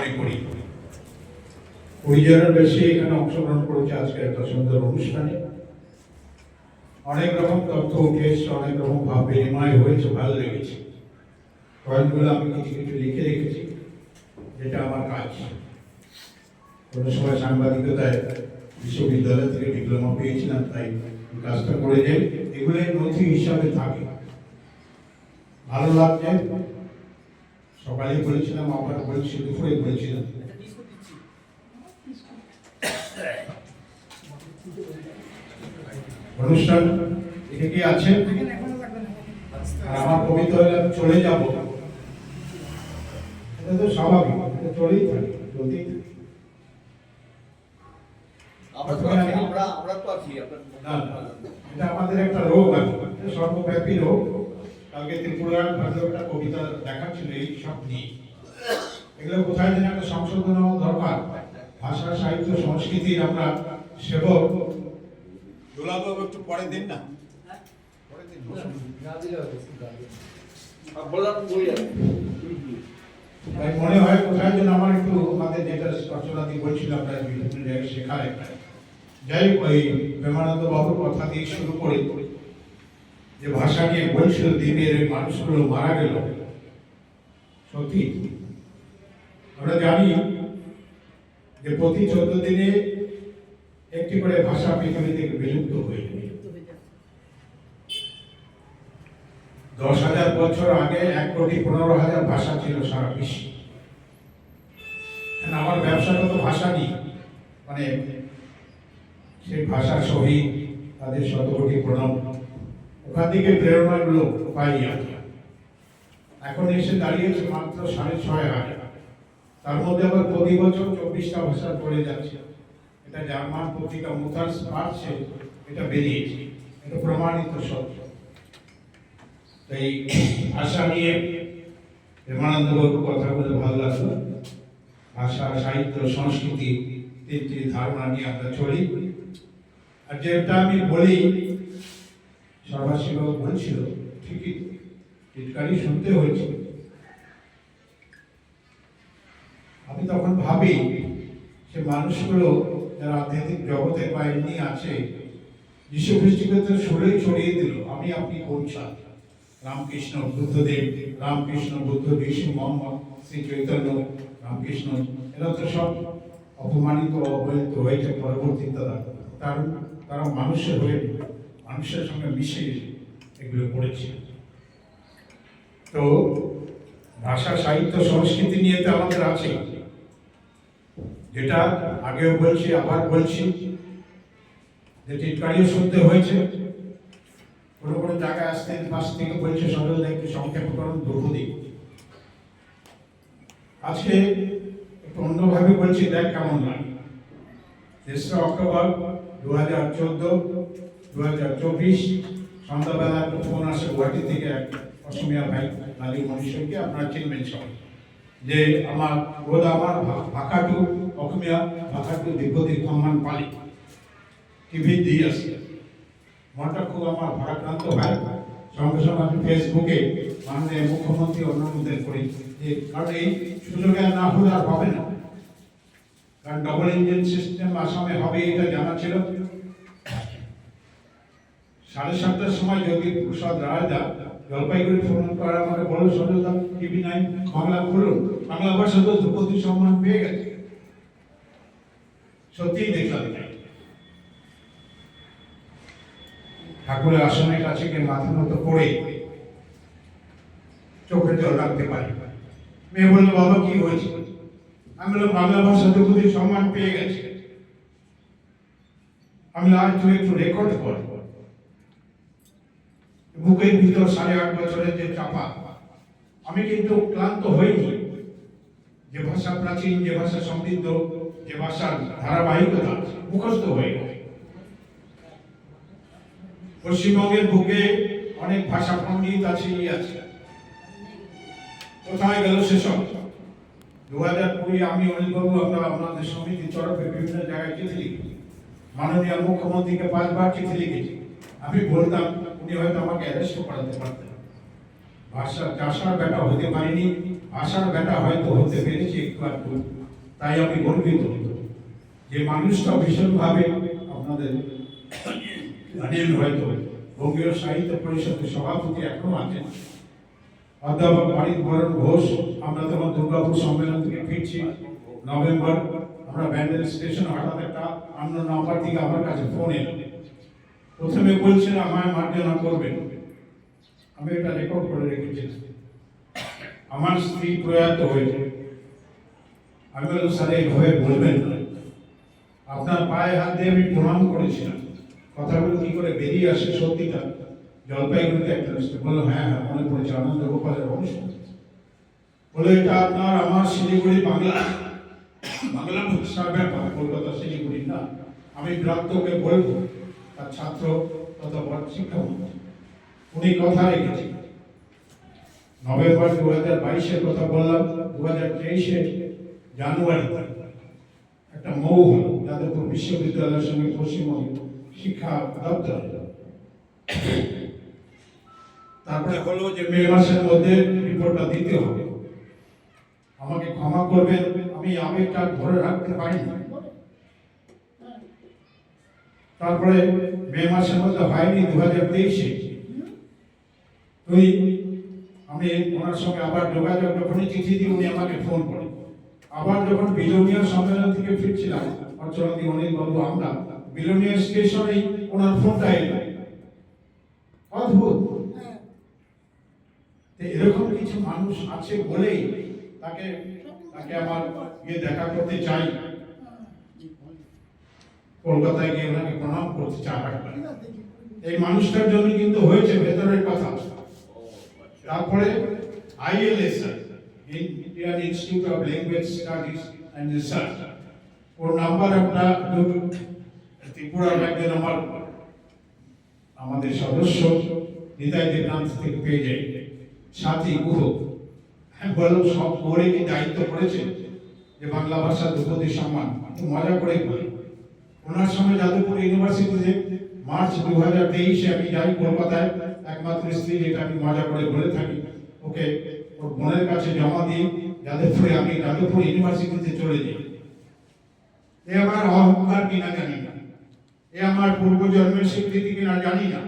মনে করি। কুড়ি বেশি এখানে অংশগ্রহণ করেছে আজকে একটা সুন্দর অনুষ্ঠানে। অনেক রকম তথ্য উঠে এসছে অনেক রকম ভাব বিনিময় হয়েছে, ভালো লেগেছে। পয়েন্টগুলো আমি কিছু কিছু লিখে রেখেছি, যেটা আমার কাজ। কোনো সময় সাংবাদিকতায় বিশ্ববিদ্যালয় থেকে ডিপ্লোমা পেয়েছিলাম, তাই কাজটা করে যাই এগুলোই নথি হিসাবে থাকে। ভালো লাগছে সকালে বলেছিলাম আবার বলছি দুপুরে বলেছিলাম। অনুষ্ঠান এখানে কি আছে? আর আমার আমি চলে যাব। এটা তো স্বাভাবিক এটা চলেই থাকে চলতেই থাকে। আমরা আমরা আমরা এটা আমাদের একটা রোগ আছে সর্বব্যাপী রোগ। কালকে ত্রিপুরার ভারতীয় একটা কবিতা দেখাচ্ছিল এই সব নিয়ে এগুলো কোথায় যেন একটা সংশোধন দরকার। ভাষা, সাহিত্য, সংস্কৃতির আমরা সেবক। দুলাবাবু একটু পরে দিন না? পরে দিন তাই মনে হয় কোথায় যেন আমার একটু আমাদের যেটা রচনা দিয়ে বলছিলাম আমরা বিভিন্ন জায়গায় শেখার যাই হোক ওই প্রেমানন্দ বাবুর কথা দিয়ে শুরু করে। যে ভাষা নিয়ে বলছিল দ্বীপের ওই মানুষগুলো মারা গেল। সত্যি? আমরা জানি যে প্রতি চোদ্দ দিনে একটি করে ভাষা পৃথিবী থেকে বিলুপ্ত হয়ে দশ হাজার বছর আগে এক কোটি পনেরো হাজার ভাষা ছিল সারা বিশ্বে। আমার ব্যবসাটা তো ভাষা নেই? মানে সেই ভাষার সহিত তাদের শত কোটি প্রণাম। ওখান থেকে প্রেরণাগুলো এখন এসে দাঁড়িয়েছে মাত্র সাড়ে ছয় হাজার। তার মধ্যে আবার প্রতি বছর চব্বিশটা ভাষা পড়ে যাচ্ছে। এটা জার্মান পত্রিকা পারছে এটা বেরিয়েছে। এটা প্রমাণিত সত্য। তো এই ভাষা নিয়ে প্রেমানন্দ বাবুর কথা বলে ভালো লাগল। ভাষা, সাহিত্য, সংস্কৃতি তিনটি ধারণা নিয়ে আমরা চলি। আর যেটা আমি বলি বলছিল, ঠিকই, টিটকারি শুনতে হয়েছে। আমি তখন ভাবি মানুষগুলো যারা আধ্যাত্মিক জগতে বা এমনি আছে, যিশু ছড়িয়ে দিল। আমি আপনি কোন রামকৃষ্ণ, বুদ্ধদেব, রামকৃষ্ণ, বুদ্ধ যিশু মোহাম্মদ শ্রী চৈতন্য, রামকৃষ্ণ, এরা তো সব অপমানিত, অবহেলিত হয়েছে পরবর্তী তারা। তার তারা মানুষের হয়ে মানুষের সঙ্গে মিশে এগুলো করেছে। তো ভাষা, সাহিত্য, সংস্কৃতি নিয়ে তো আমাদের আছে। যেটা আগেও বলছি, আবার বলছি, যে টিটকারিও শুনতে হয়েছে। কোনো কোনো জায়গায় আসতে পাশ থেকে বলছে সরল একটু সংক্ষেপকরণ দ্রৌপদী আজকে একটু অন্যভাবে বলছি, দেখ কেমন লাগে। তেসরা অক্টোবর দু হাজার চোদ্দ দু হাজার চব্বিশ সন্ধ্যাবেলা ফোন গুয়াহাটি থেকে এক অসমিয়া ভাই লালি মনীশ্বরকে আপনারা চিনবেন সবাই। যে আমার বোধ আমার ভাষাটো অসমীয়া ভাষাটো দীর্ঘদিন সন্মান পালি। টিভি দিয়ে আসছে মনটা খুব আমার ভারাক্রান্ত হয়। সঙ্গে সঙ্গে আমি ফেসবুকে মাননীয় মুখ্যমন্ত্রী অনুমোদন করি। যে কারণ এই সুযোগে না হলে আর হবে না। কারণ ডবল ইঞ্জিন সিস্টেম আসামে হবে এটা জানা ছিল। সাড়ে সাতটার সময় যদি প্রসাদ রায়দা জলপাইগুড়ি ফোন করে আমাকে বলো সজলদা টিভি নাইন বাংলা খুলুন, বাংলা ভাষা তো ধ্রুপদী সম্মান পেয়ে গেছে। সত্যিই দেখলাম ঠাকুরের আসনের কাছে গিয়ে মাথা মতো পড়ে চোখে জল রাখতে পারি। মেয়ে বাবা, কি হয়েছে? আমি বললাম, বাংলা ভাষা তো সম্মান পেয়ে গেছে। আমি আজ তুই একটু রেকর্ড কর। বুকের ভিতর সাড়ে আট বছরের যে চাপা, আমি কিন্তু ক্লান্ত হইনি যে ভাষা প্রাচীন, যে ভাষা সমৃদ্ধ, যে ভাষার ধারাবাহিকতা মুখস্থ হয়ে পশ্চিমবঙ্গের বুকে অনেক ভাষা পণ্ডিত আছে আছে। কোথায় গেল সেসব? দু হাজার কুড়ি আমি অনিলবাবু আমরা আপনাদের সমিতির তরফে বিভিন্ন জায়গায় চিঠি লিখি মাননীয় মুখ্যমন্ত্রীকে পাঁচবার চিঠি লিখেছি। আমি বলতাম উনি হয়তো আমাকে অ্যারেস্ট করাতে পারতেন। ভাষা চাষার ব্যাটা হতে পারিনি, আশার বেটা হয়তো হতে পেরেছি একটু একটু। তাই আমি গর্বিত যে মানুষটা ভীষণভাবে আপনাদের জানেন হয়তো বঙ্গীয় সাহিত্য পরিষদের সভাপতি এখনও আছেন। অধ্যাপক বারিক বরণ ঘোষ, আমরা তখন দুর্গাপুর সম্মেলন থেকে ফিরছি। নভেম্বর, আমরা ব্যান্ডেল স্টেশন হঠাৎ একটা অন্য নাম্বার থেকে আমার কাছে ফোন এলো। প্রথমে বলছেন, আমায় মার্জনা করবেন। আমি এটা রেকর্ড করে রেখেছি। আমার স্ত্রী প্রয়াত হয়েছে। আমি বললাম, স্যার এইভাবে বলবেন না। আপনার পায়ে হাত দিয়ে আমি প্রণাম করেছিলাম। কথাগুলো কি করে বেরিয়ে আসে সত্যিটা? জলপাইগুড়িতে একটা রেস্টুরেন্ট বলল হ্যাঁ হ্যাঁ মনে পড়েছে, আনন্দ গোপালের অনুষ্ঠান বলে এটা আপনার, আমার শিলিগুড়ি বাংলা বাংলা ভাষার ব্যাপার। কলকাতা শিলিগুড়ি না। আমি প্রাপ্তকে বলব। তার ছাত্র বড় শিক্ষামন্ত্রী। উনি কথা রেখেছেন। নভেম্বর দু হাজার বাইশের কথা বললাম দু হাজার তেইশে জানুয়ারি। একটা মৌ হল যাদবপুর বিশ্ববিদ্যালয়ের সঙ্গে পশ্চিমবঙ্গ শিক্ষা দপ্তর। তারপরে হলো যে মে মাসের মধ্যে রিপোর্টটা দিতে হবে। আমাকে ক্ষমা করবেন, আমি আবেগটা ধরে রাখতে পারিনি। তারপরে মে মাসের মধ্যে হয়নি দু হাজার তেইশে। তুই, আমি ওনার সঙ্গে আবার যোগাযোগ, যখনই চিঠি দিই, উনি আমাকে ফোন করে। আবার যখন বিলোনিয়া সম্মেলন থেকে ফিরছিলাম অর্চনাদি অনিল বাবু, আমরা, বিলোনিয়া স্টেশনেই ওনার ফোনটা এলো। অদ্ভুত। এরকম কিছু মানুষ আছে বলেই তাকে তাকে আমার গিয়ে দেখা করতে চাই। কলকাতায় গিয়ে ওনাকে প্রণাম করতে চাই এই মানুষটার জন্য কিন্তু হয়েছে ভেতরের কথা। তারপরে ILS Indian Institute of Language Studies and Research or number আমরা ত্রিপুরার একজন আমার আমাদের সদস্য নিতাই দেবনাথ থেকে পেয়ে যাই সাথী গুহ হ্যাঁ বললাম সব করে কি দায়িত্ব করেছে যে বাংলা ভাষা ধ্রুপদী সম্মান। মজা করে বলি। ওনার সঙ্গে যাদবপুর ইউনিভার্সিটিতে মার্চ দু হাজার তেইশে আমি যাই কলকাতায়। একমাত্র স্ত্রী যেটা আমি মজা করে বলে থাকি। ওকে ওর বোনের কাছে জমা দিয়ে যাদবপুরে আমি যাদবপুর ইউনিভার্সিটিতে চলে যাই। এ আমার অহংকার কিনা জানি না। এ আমার পূর্বজন্মের স্বীকৃতি কিনা জানি না।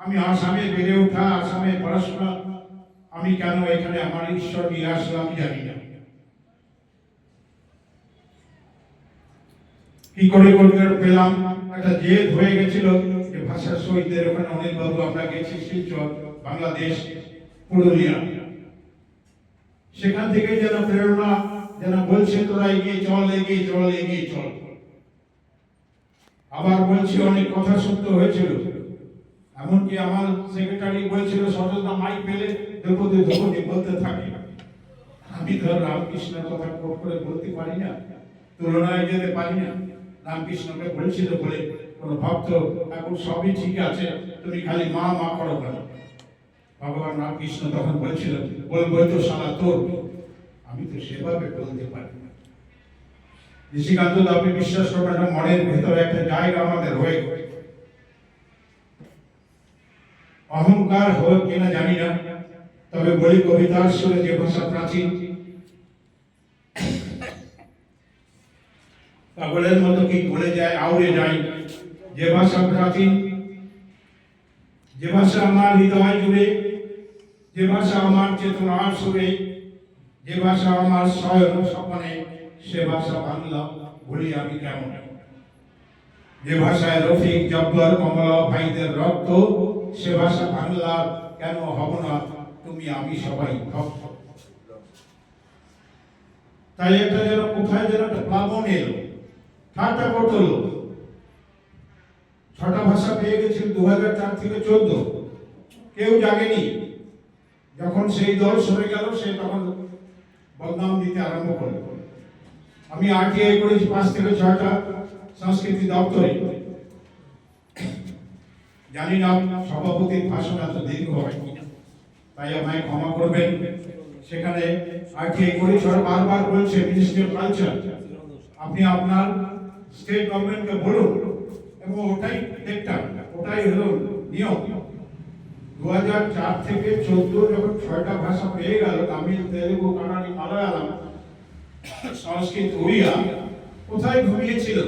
আমি আসামে বেড়ে ওঠা, আসামে পড়াশোনা, আমি কেন এখানে আমার ঈশ্বর নিয়ে আসলাম আমি জানি না। কি করে কলকাতা পেলাম? একটা জেদ হয়ে গেছিল যে ভাষা শহীদদের ওখানে অনেক বাবু আমরা গেছি শিলচর, বাংলাদেশ, পুরুলিয়া। সেখান থেকে যেন প্রেরণা, যেন বলছে, তোরা এগিয়ে চল এগিয়ে চল এগিয়ে চল। আবার বলছি, অনেক কথা সত্য হয়েছিল। এমনকি আমার সেক্রেটারি বলছিল, সততা মাইক পেলে দ্রৌপদী দ্রৌপদী বলতে থাকে। আমি ধর রামকৃষ্ণের কথা কোট করে বলতে পারি না, তুলনায় যেতে পারি না। রামকৃষ্ণকে বলছিল বলে কোন ভক্ত এখন সবই ঠিক আছে, তুমি খালি মা মা করো কেন ভগবান রামকৃষ্ণ তখন বলছিল, বলব তো সারা তোর, আমি তো সেভাবে বলতে পারি না নিশিকান্ত তো আপনি বিশ্বাস করবেন না, মনের ভেতরে একটা জায়গা আমাদের হয়ে। অহংকার হোক কিনা জানি না, তবে বলি কবিতার সুরে যে ভাষা প্রাচীন পাগলের মতো কি ভুলে যায়, আউড়ে যায়? যে ভাষা প্রাচীন, যে ভাষা আমার হৃদয় জুড়ে, যে ভাষা আমার চেতনার সুরে, যে ভাষা আমার স্বয়ং স্বপনে, সে ভাষা বাংলা বলি আমি কেমন? যে ভাষায় রফিক, জব্বর, কমলা, ভাইদের রক্ত, সে ভাষা বাংলার কেন হব না? তুমি আমি সবাই ভক্ত। তাই একটা যেন কোথায় যেন একটা প্লাবন এলো। ঠাট্টা করতো ছটা ভাষা পেয়ে গেছিল দু হাজার চার থেকে চোদ্দ। কেউ জাগেনি যখন সেই দল সরে গেল, সে তখন বদনাম দিতে আরম্ভ করল। আমি আরটিআই করেছি পাঁচ থেকে ছয়টা সংস্কৃতি দপ্তরে। জানি না সভাপতির ভাষণ এত দীর্ঘ হয়। তাই আমায় ক্ষমা করবেন। সেখানে আরটিআই করি সরকার বারবার বলছে মিনিস্ট্রি অফ কালচার আপনি আপনার স্টেট গভর্নমেন্টকে বলুন এবং ওটাই দেখতাম, ওটাই হলো নিয়ম। দু হাজার চার থেকে চোদ্দ যখন ছয়টা ভাষা পেয়ে গেল, তামিল, তেলেগু, কানাডি, মালায়ালাম, সংস্কৃত উড়িয়া কোথায় ঘুমিয়েছিল?